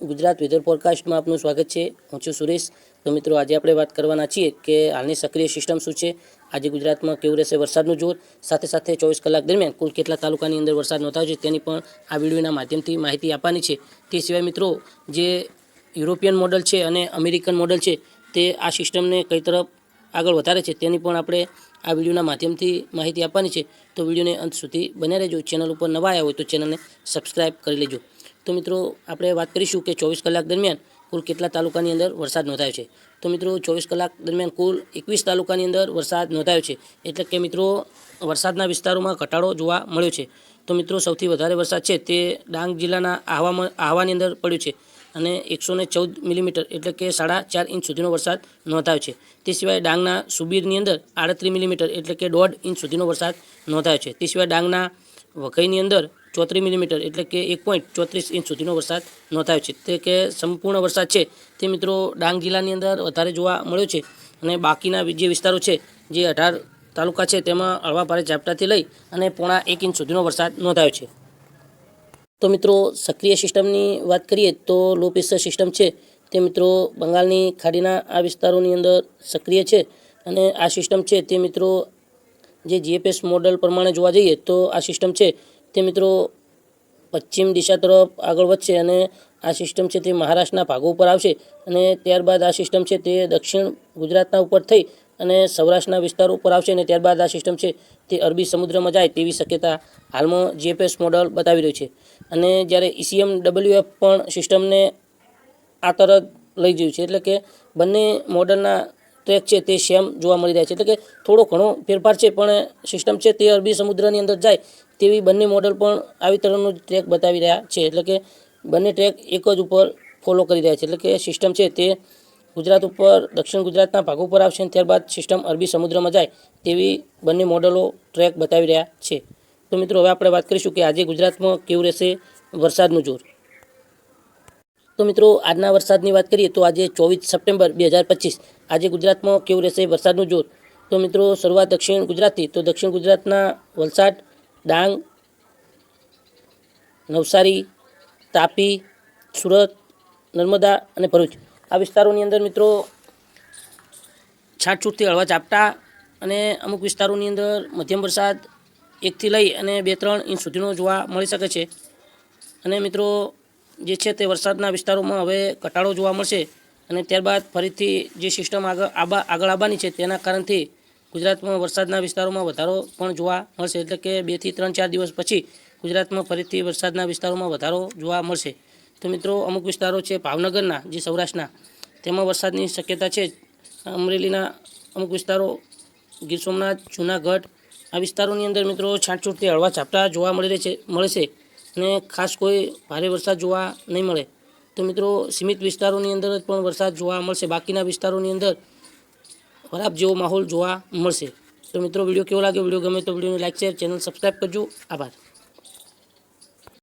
Gujarat weather ફોરકાસ્ટમાં આપનું સ્વાગત છે. હું છું સુરેશ. તો મિત્રો, આજે આપણે વાત કરવાના છીએ કે હાલની સક્રિય સિસ્ટમ શું છે? આજે ગુજરાતમાં કેવું રહેશે વરસાદનું જોર? સાથે સાથે ચોવીસ કલાક દરમિયાન કુલ કેટલા તાલુકાની અંદર વરસાદ નોંધાયો છે તેની પણ આ વિડીયોના માધ્યમથી માહિતી આપવાની છે. તે સિવાય મિત્રો, જે યુરોપિયન મોડલ છે અને અમેરિકન મોડલ છે, તે આ સિસ્ટમને કઈ તરફ આગળ વધારે છે તેની પણ આપણે આ વિડીયોના માધ્યમથી માહિતી આપવાની છે. તો વિડીયોને અંત સુધી બન્યા રહેજો. ચેનલ ઉપર નવા આવ્યા હોય તો ચેનલને સબસ્ક્રાઈબ કરી લેજો. તો મિત્રો, આપણે વાત કરીશું કે ચોવીસ કલાક દરમિયાન કુલ કેટલા તાલુકાની અંદર વરસાદ નોંધાયો છે. તો મિત્રો, ચોવીસ કલાક દરમિયાન કુલ એકવીસ તાલુકાની અંદર વરસાદ નોંધાયો છે. એટલે કે મિત્રો, વરસાદના વિસ્તારોમાં ઘટાડો જોવા મળ્યો છે. તો મિત્રો, સૌથી વધારે વરસાદ છે તે ડાંગ જિલ્લાના આહવામાં આહવાની અંદર પડ્યો છે અને એકસો ને ચૌદ મિલીમીટર એટલે કે સાડા ચાર ઇંચ સુધીનો વરસાદ નોંધાયો છે. તે સિવાય ડાંગના સુબીરની અંદર આડત્રીસ મિલીમીટર એટલે કે દોઢ ઇંચ સુધીનો વરસાદ નોંધાયો છે. તે સિવાય ડાંગના વઘઈની અંદર ચોત્રીસ મિલીમીટર એટલે કે એક પોઈન્ટ ચોત્રીસ ઇંચ સુધીનો વરસાદ નોંધાયો છે. તે કે સંપૂર્ણ વરસાદ છે તે મિત્રો ડાંગ જિલ્લાની અંદર વધારે જોવા મળ્યો છે અને બાકીના જે વિસ્તારો છે, જે અઢાર તાલુકા છે તેમાં હળવા ભારે ઝાપટાથી લઈ અને પોણા એક ઇંચ સુધીનો વરસાદ નોંધાયો છે. તો મિત્રો સક્રિય સિસ્ટમની વાત કરીએ તો લો પ્રેશર સિસ્ટમ છે. તે મિત્રો બંગાળની ખાડીના આ વિસ્તારોની અંદર સક્રિય છે અને આ સિસ્ટમ છે તે મિત્રો જે જીએપીએસ મોડલ પ્રમાણે જોવા જઈએ તો આ સિસ્ટમ છે તે મિત્રો પશ્ચિમ દિશા તરફ આગળ વધશે અને આ સિસ્ટમ છે તે મહારાષ્ટ્રના ભાગો ઉપર આવશે અને ત્યારબાદ આ સિસ્ટમ છે તે દક્ષિણ ગુજરાતના ઉપર થઈ અને સૌરાષ્ટ્રના વિસ્તારો ઉપર આવશે અને ત્યારબાદ આ સિસ્ટમ છે તે અરબી સમુદ્રમાં જાય તેવી શક્યતા હાલમાં જીએપીએસ મોડલ બતાવી રહ્યું છે. અને જ્યારે ઇસીએમ ડબલ્યુએફ પણ સિસ્ટમને આ તરફ લઈ ગયું છે એટલે કે બંને મોડલના ટ્રેક છે તે સેમ જોવા મળી રહ્યા છે. એટલે કે થોડો ઘણો ફેરફાર છે, પણ સિસ્ટમ છે તે અરબી સમુદ્રની અંદર જાય તેવી બંને મોડલ પણ આવી તરફનો ટ્રેક બતાવી રહ્યા છે. એટલે કે બંને ટ્રેક એક જ ઉપર ફોલો કરી રહ્યા છે. એટલે કે સિસ્ટમ છે તે ગુજરાત ઉપર, દક્ષિણ ગુજરાતના ભાગો ઉપર આવશે અને ત્યારબાદ સિસ્ટમ અરબી સમુદ્રમાં જાય તેવી બંને મોડલો ટ્રેક બતાવી રહ્યા છે. તો મિત્રો, હવે આપણે વાત કરીશું કે આજે ગુજરાતમાં કેવું રહેશે વરસાદનું જોર. તો મિત્રો, આજના વરસાદની વાત કરીએ તો આજે ચોવીસ સપ્ટેમ્બર બે હજાર પચીસ. આજે ગુજરાતમાં કેવું રહેશે વરસાદનું જોર? તો મિત્રો, શરૂઆત દક્ષિણ ગુજરાતથી. તો દક્ષિણ ગુજરાતના વલસાડ, ડાંગ, નવસારી, તાપી, સુરત, નર્મદા અને ભરૂચ. આ વિસ્તારોની અંદર મિત્રો, છાંટછૂટથી હળવા ઝાપટા અને અમુક વિસ્તારોની અંદર મધ્યમ વરસાદ એકથી લઈ અને બે ત્રણ ઇંચ સુધીનો જોવા મળી શકે છે. અને મિત્રો જે છે તે વરસાદના વિસ્તારોમાં હવે ઘટાડો જોવા મળશે અને ત્યારબાદ ફરીથી જે સિસ્ટમ આગળ આબા આગળ આવવાની છે તેના કારણથી ગુજરાતમાં વરસાદના વિસ્તારોમાં વધારો પણ જોવા મળશે. એટલે કે બેથી ત્રણ ચાર દિવસ પછી ગુજરાતમાં ફરીથી વરસાદના વિસ્તારોમાં વધારો જોવા મળશે. તો મિત્રો, અમુક વિસ્તારો છે ભાવનગરના, જે સૌરાષ્ટ્રના, તેમાં વરસાદની શક્યતા છે. અમરેલીના અમુક વિસ્તારો, ગીર સોમનાથ, જૂનાગઢ, આ વિસ્તારોની અંદર મિત્રો છાંટછૂટથી હળવા ઝાપટા જોવા મળી રહે છે, મળે અને ખાસ કોઈ ભારે વરસાદ જોવા નહીં મળે. તો મિત્રો, સીમિત વિસ્તારોની અંદર જ પણ વરસાદ જોવા મળશે. બાકીના વિસ્તારોની અંદર ખરાબ જેવો માહોલ જોવા મળશે. તો મિત્રો, વીડિયો કેવો લાગે વીડિયો ગમે તો વિડીયોને લાઈક, શેર, ચેનલ સબસ્ક્રાઈબ કરજો. આભાર.